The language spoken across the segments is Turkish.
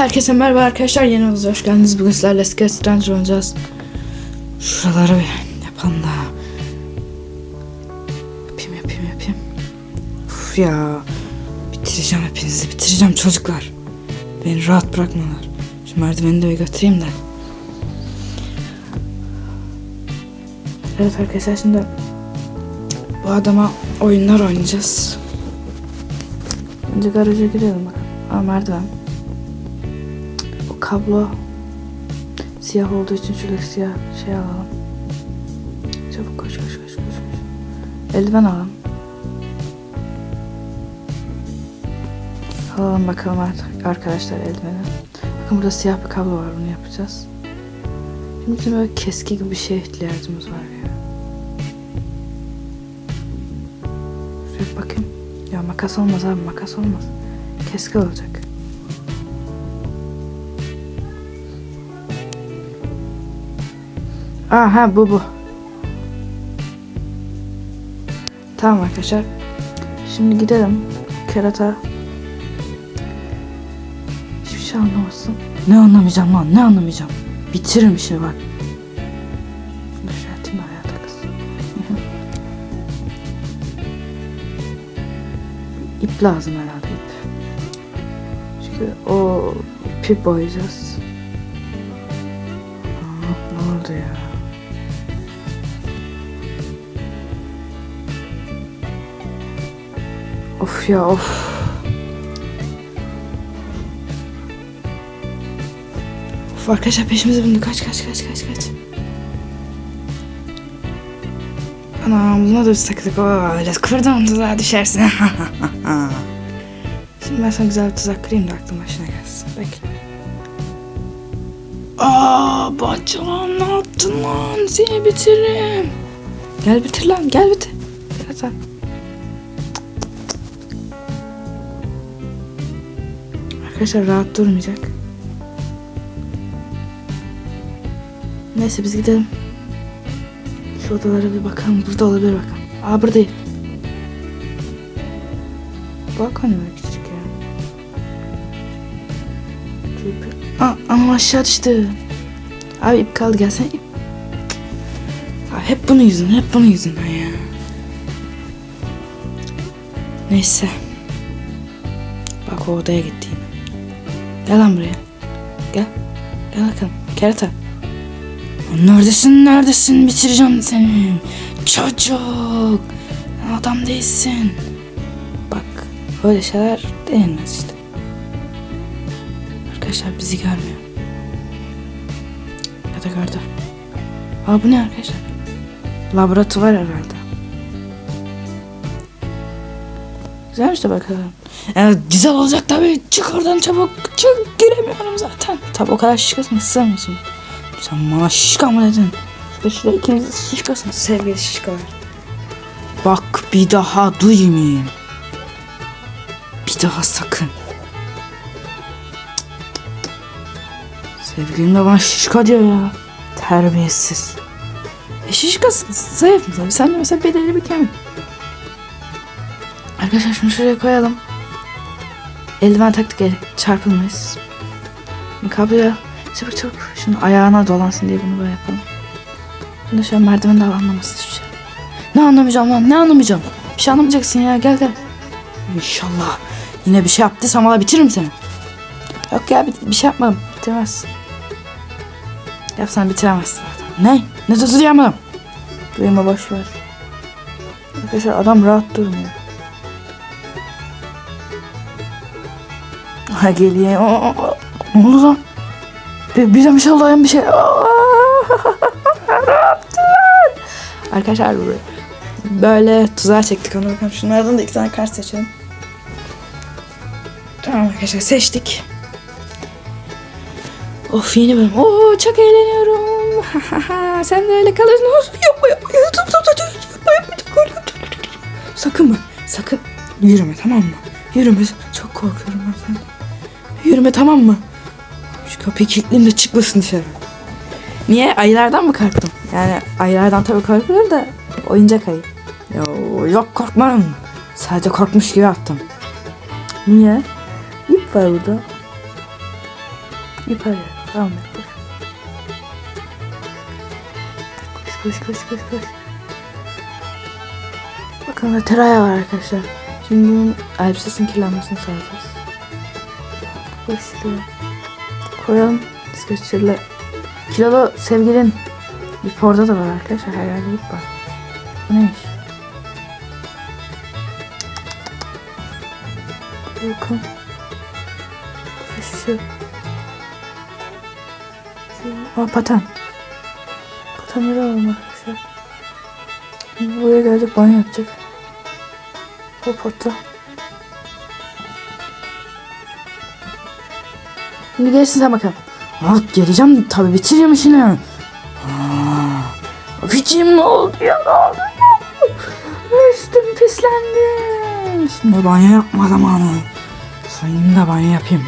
Herkese merhaba arkadaşlar. Yeni videomuza hoş geldiniz. Bugün sizlerle Skate Stranger oynayacağız. Şuraları bir yapalım da. Yapayım yapayım yapayım. Uf ya. Bitireceğim hepinizi. Bitireceğim çocuklar. Beni rahat bırakmıyorlar. Şu merdiveni de bir götüreyim de. Evet arkadaşlar şimdi bu adama oyunlar oynayacağız. Önce garaja girelim bakalım. Aa merdiven. Kablo siyah olduğu için şuradaki siyah şey alalım. Çabuk koş koş koş koş. koş. Eldiven alalım. Alalım bakalım artık arkadaşlar eldiveni. Bakın burada siyah bir kablo var bunu yapacağız. Şimdi bizim böyle keski gibi bir şeye ihtiyacımız var ya. Şöyle bakayım. Ya makas olmaz abi makas olmaz. Keski olacak. Aha bu bu. Tamam arkadaşlar. Şimdi gidelim. Kerata. Hiçbir şey anlamasın. Ne anlamayacağım lan ne anlamayacağım. Bitiririm işini bak. Da ayağa takılsın. İp lazım herhalde ip. Çünkü o ipi boyayacağız. Aa, ne oldu ya? Of ya of. Of arkadaşlar peşimize bindi. Kaç kaç kaç kaç kaç. Anam buna da sakızlık. Öyle kıvırdım tuzağa düşersin. Şimdi ben sana güzel bir tuzak kırayım da aklın başına gelsin. Bekle. Aa Bahçıvan ne yaptın lan? Seni bitiririm. Gel bitir lan gel bitir. Arkadaşlar rahat durmayacak. Neyse biz gidelim. Şu odalara bir bakalım. Burada olabilir bakalım. Aa buradayım. Bak hani küçük ya. Aa, ama aşağı düştü. Abi ip kaldı gelsene ip. Abi hep bunun yüzünden, hep bunun yüzünden ya. Neyse. Bak o odaya gitti yine. Gel lan buraya. Gel. Gel bakalım. Kerata. Neredesin neredesin bitireceğim seni. Çocuk. Adam değilsin. Bak böyle şeyler denilmez işte. Arkadaşlar bizi görmüyor. Ya da gördü. Aa bu ne arkadaşlar? Laboratuvar herhalde. Güzelmiş de bakalım. Evet, güzel olacak tabii. Çık oradan çabuk. Çık giremiyorum zaten. Tabii o kadar şişkasın istemiyorsun. Sen bana şişka mı dedin? İşte şurada ikimiz şişkasın sevgili şişkalar. Bak bir daha duymayayım. Bir daha sakın. Sevgilim de bana şişka diyor ya. Terbiyesiz. E şişkasın. Zayıf tabii. Sen de mesela bedeli bir kemik. Arkadaşlar şunu şuraya koyalım. Eldiven taktık el. Çarpılmayız. Kabloya çabuk çabuk. Şunu ayağına dolansın diye bunu böyle yapalım. Şimdi şöyle merdivenden anlamasın hiçbir şey. Ne anlamayacağım lan ne anlamayacağım. Bir şey anlamayacaksın ya gel gel. İnşallah. Yine bir şey yaptıysam valla bitiririm seni. Yok ya bir, bir şey yapmadım. Bitiremezsin. Yapsan bitiremezsin zaten. Ne? Ne tutacağım Duyma boş ver. Arkadaşlar adam rahat durmuyor. Ha geliyor. Ne oldu lan? Şey oldu ayağım bir şey. Arkadaşlar böyle tuzağa çektik onu bakalım. Şunlardan da iki tane kart seçelim. Tamam arkadaşlar seçtik. Of yeni bölüm. Oo çok eğleniyorum. Sen de öyle kalırsın. Yapma yapma. Yapma yapma yapma. yapma. Sakın mı? Sakın. Yürüme tamam mı? Yürüme. Çok korkuyorum ben senden. Yürüme tamam mı? Şu kapıyı kilitleyeyim de çıkmasın dışarı. Niye? Ayılardan mı korktun? Yani ayılardan tabii korkulur da oyuncak ayı. Yo, yok korkmam. Sadece korkmuş gibi yaptım. Niye? İp var burada. ip arıyor. Tamam koş. Koş koş koş koş koş. Bakın da var arkadaşlar. Şimdi bunun elbisesinin kirlenmesini sağlayacağız. Şuraya. Koyalım. Skeçerle. Kilolu sevgilin. İp orada da var arkadaşlar. Her yerde ip var. Bu ne iş? Bakın. Şu şu. Aa paten. Patenleri alalım arkadaşlar. Buraya geldik banyo yapacak. Hop atla. Şimdi gelsin sen bakalım. Aa, geleceğim tabii bitireceğim işini. Biçim ne oldu ya ne oldu ya? Üstüm pislendi. Şimdi banyo yapma zamanı. Soyunayım da banyo yapayım.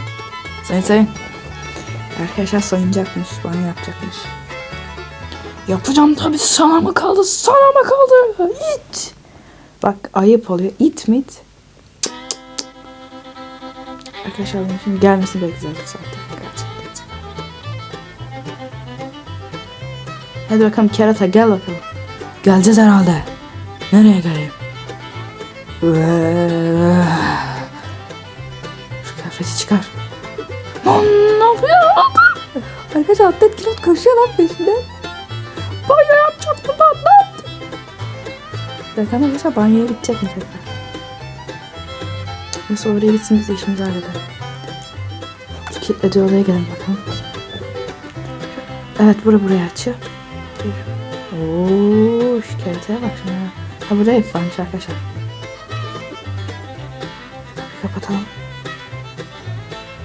Sayın sayın. Arkadaşlar soyunacakmış, banyo yapacakmış. Yapacağım tabii sana mı kaldı, sana mı kaldı? İt. Bak ayıp oluyor. İt mit. Arkadaşlar bunun şimdi gelmesini bekleyeceğiz. Gelecek, gelecek. Hadi bakalım kerata gel bakalım. Geleceğiz herhalde. Nereye geleyim? Şu kıyafeti çıkar. Lan ne yapıyor? Arkadaşlar atlet kilot koşuyor lan peşinden. Banyo yapacaktım lan ne yaptın? Bakalım arkadaşlar banyoya gidecek mi tekrar? Neyse oraya gitsin biz de işimizi halledelim. Şu kilitlediği odaya gelin bakalım. Evet bura buraya açıyor. Ooo şu keriteye bak şuna. Ha burada ip varmış arkadaşlar. Kapatalım.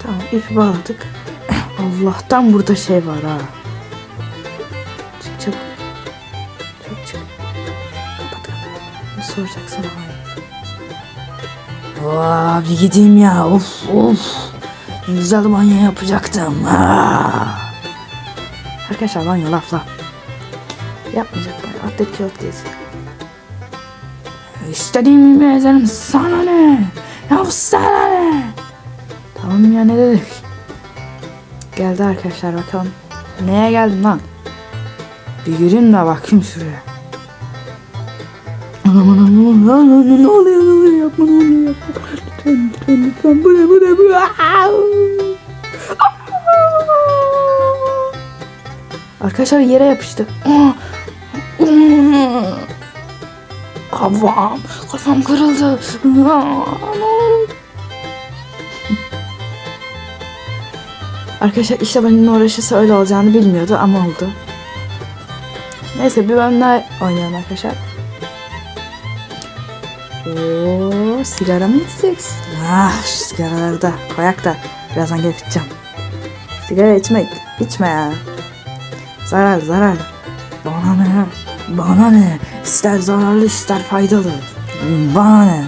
Tamam ipi bağladık. Allah'tan burada şey var ha. Çık çabuk. Çık çık. Kapat kapat. Ne soracaksın abi? Aa, bir gideyim ya. Of of. Güzel banyo yapacaktım. Aa. Arkadaşlar banyo laf laf. Yapmayacak banyo. Atlet kilot değil. İstediğim gibi ezerim. Sana ne? Ya sana ne? Tamam ya ne dedik? Geldi arkadaşlar bakalım. Neye geldim lan? Bir gireyim de bakayım şuraya. Ne oluyor? Ne oluyor yapma ne oluyor yapma. Lütfen lütfen lütfen bu ne bu ne bu Arkadaşlar yere yapıştı. Kafam, kafam kırıldı. Arkadaşlar işte benim uğraşırsa öyle olacağını bilmiyordu ama oldu. Neyse bir bölüm daha oynayalım arkadaşlar. Oo, sigara mı içeceksin? Ah, şu sigaraları da koyak da birazdan gelip içeceğim. Sigara içmek, içme ya. Zararlı, zararlı. Bana ne? Bana ne? İster zararlı, ister faydalı. Bana ne?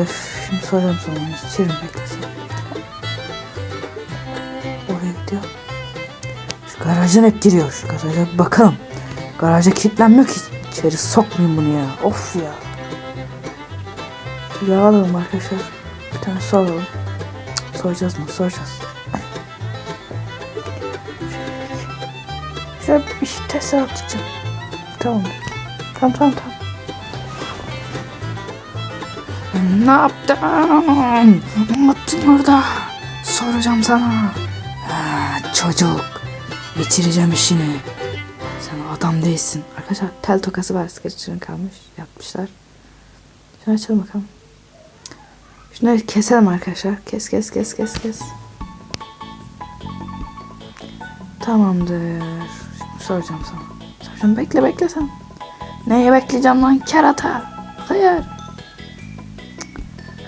Öf, şimdi sorarım sana. İçerim beklesin. Oraya gidiyor. Şu garajdan hep giriyor. Şu garaja bakalım. Garaja kilitlenmiyor ki. İçeri sokmayayım bunu ya. Of ya. Yağ alalım arkadaşlar. Bir tane su alalım. Soracağız mı? Soracağız. Şöyle bir şey test atacağım. Tamam. Tamam tamam tamam. Ne yaptın? Ne yaptın orada? Soracağım sana. Ha, çocuk. Bitireceğim işini. Sen adam değilsin. Arkadaşlar tel tokası var. Skeçlerin kalmış. Yapmışlar. Şunu açalım bakalım. Şunları keselim arkadaşlar. Kes kes kes kes kes. Tamamdır. Şimdi soracağım sana. Soracağım bekle bekle sen. Neye bekleyeceğim lan kerata? Hayır.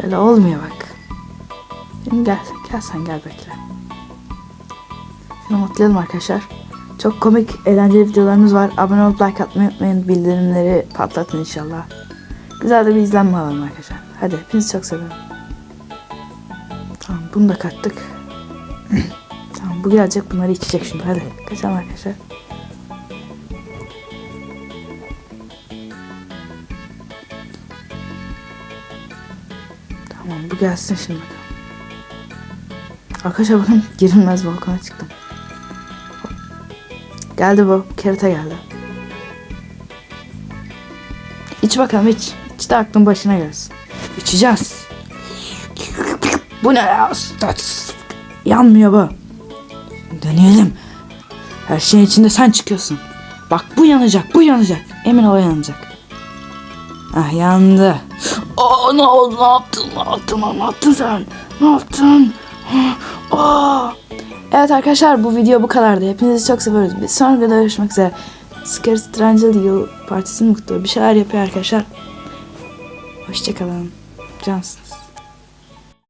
Öyle olmuyor bak. Şimdi gel. Gel sen gel bekle. Şunu mutlayalım arkadaşlar. Çok komik, eğlenceli videolarımız var. Abone olup like atmayı unutmayın. Bildirimleri patlatın inşallah. Güzel de bir izlenme alalım arkadaşlar. Hadi hepinizi çok seviyorum. Tamam bunu da kattık. tamam bu gelecek bunları içecek şimdi. Hadi kaçalım arkadaşlar. Tamam bu gelsin şimdi. Arkadaşlar bakın girilmez balkona çıktım. Geldi bu. Kerata geldi. İç bakalım iç. İç de aklın başına gelsin. İçeceğiz. Bu ne ya? Yanmıyor bu. Deneyelim. Her şeyin içinde sen çıkıyorsun. Bak bu yanacak, bu yanacak. Emin ol yanacak. Ah yandı. Aa ne oldu? Ne yaptın? Ne yaptın? Ne yaptın sen? Ne yaptın? Aa. Evet arkadaşlar bu video bu kadardı. Hepinizi çok seviyoruz. Bir sonraki videoda görüşmek üzere. Scary Stranger Yıl Partisi mi kutluyor? Bir şeyler yapıyor arkadaşlar. Hoşçakalın. Cansınız.